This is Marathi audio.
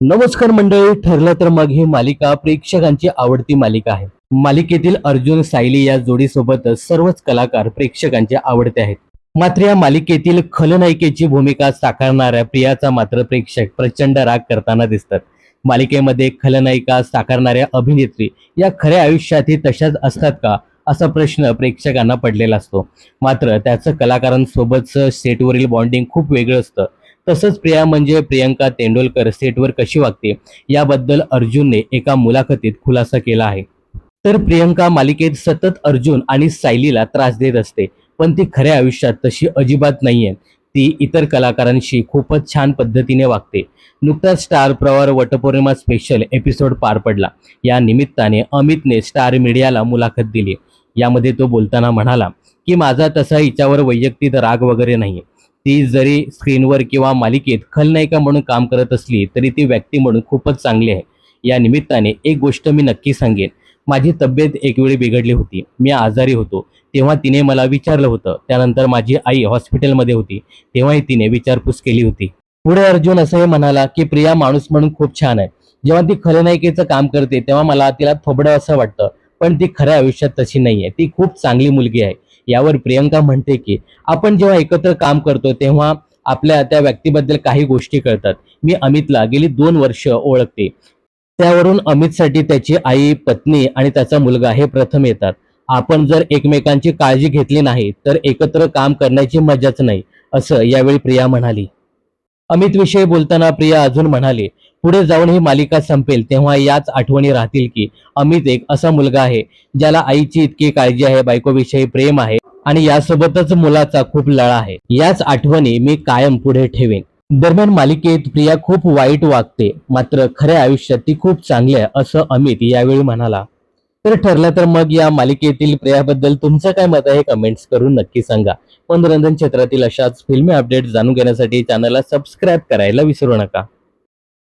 नमस्कार मंडळी ठरलं तर मग ही मालिका प्रेक्षकांची आवडती मालिका आहे. मालिकेतील अर्जुन सायली या जोडीसोबतच सर्वच कलाकार प्रेक्षकांचे आवडते आहेत. मात्र या मालिकेतील खलनायिकेची भूमिका साकारणाऱ्या प्रियाचा मात्र प्रेक्षक प्रचंड राग करताना दिसतात. मालिकेमध्ये खलनायिका साकारणाऱ्या अभिनेत्री या खऱ्या आयुष्यातही तशाच असतात का असा प्रश्न प्रेक्षकांना पडलेला असतो. मात्र त्याचं कलाकारांसोबतचं सेटवरील बॉन्डिंग खूप वेगळं असतं. तसंच प्रिया म्हणजे प्रियंका तेंडुलकर सेटवर कशी वागते याबद्दल अर्जुनने एका मुलाखतीत खुलासा केला आहे. तर प्रियंका मालिकेत सतत अर्जुन आणि सायलीला त्रास देत असते पण ती खऱ्या आयुष्यात तशी अजिबात नाहीये. ती इतर कलाकारांशी खूपच छान पद्धतीने वागते. नुकताच star Pravah Vatpournima special episode पार पडला. या निमित्ताने अमितने स्टार मीडियाला मुलाखत दिली. यामध्ये तो बोलताना म्हणाला की माझा तसा हिच्यावर वैयक्तिक राग वगैरे नाही ती जरी स्क्रीनवर किंवा मालिकेत खलनायिका म्हणून काम करत असली तरी ती व्यक्ती म्हणून खूपच चांगली आहे. या निमित्ताने एक गोष्ट मी नक्की सांगेन. माझी तब्येत एक वेळी बिघडली होती. मी आजारी होतो. तेव्हा तिने मला विचारलं होतं. त्यानंतर माझी आई हॉस्पिटलमध्ये होती. तेव्हाही तिने विचारपूस केली होती. पुढे अर्जुन असंही म्हणाला की प्रिया माणूस म्हणून खूप छान आहे. जेव्हा ती खलनायिकेचं काम करते तेव्हा मला तिला थोबडं असं वाटतं. पण ती खऱ्या आयुष्यात तशी नाहीये. ती खूप चांगली मुलगी आहे. यावर प्रियंका म्हणते की आपण जेव्हा एकत्र काम करतो तेव्हा आपल्या त्या व्यक्तीबद्दल काही गोष्टी कळतात. मी अमितला गेली दोन वर्ष ओळखते. त्यावरून अमितसाठी त्याची आई पत्नी आणि त्याचा मुलगा हे प्रथम येतात. आपण जर एकमेकांची काळजी घेतली नाही तर एकत्र काम करण्याची मजाच नाही असं यावेळी प्रिया म्हणाली. अमितविषयी बोलताना प्रिया अजून म्हणाली पुढे जाऊन ही मालिका संपेल तेव्हा याच आठवणी राहतील की अमित एक असा मुलगा आहे ज्याला आईची इतकी काळजी आहे बायकोविषयी प्रेम आहे आणि यासोबतच मुलाचा खूप लळा आहे. याच आठवणी मी कायम पुढे ठेवेन. दरम्यान मालिकेत प्रिया खूप वाईट वागते मात्र खऱ्या आयुष्यात ती खूप चांगली आहे असं अमित यावेळी म्हणाला. तर ठरलं तर मग या मालिकेतील प्रियाबद्दल तुमचं काय मत आहे कमेंट्स करून नक्की सांगा. मनोरंजन क्षेत्रातील अशाच फिल्मी अपडेट जाणून घेण्यासाठी चॅनलला सबस्क्राईब करायला विसरू नका.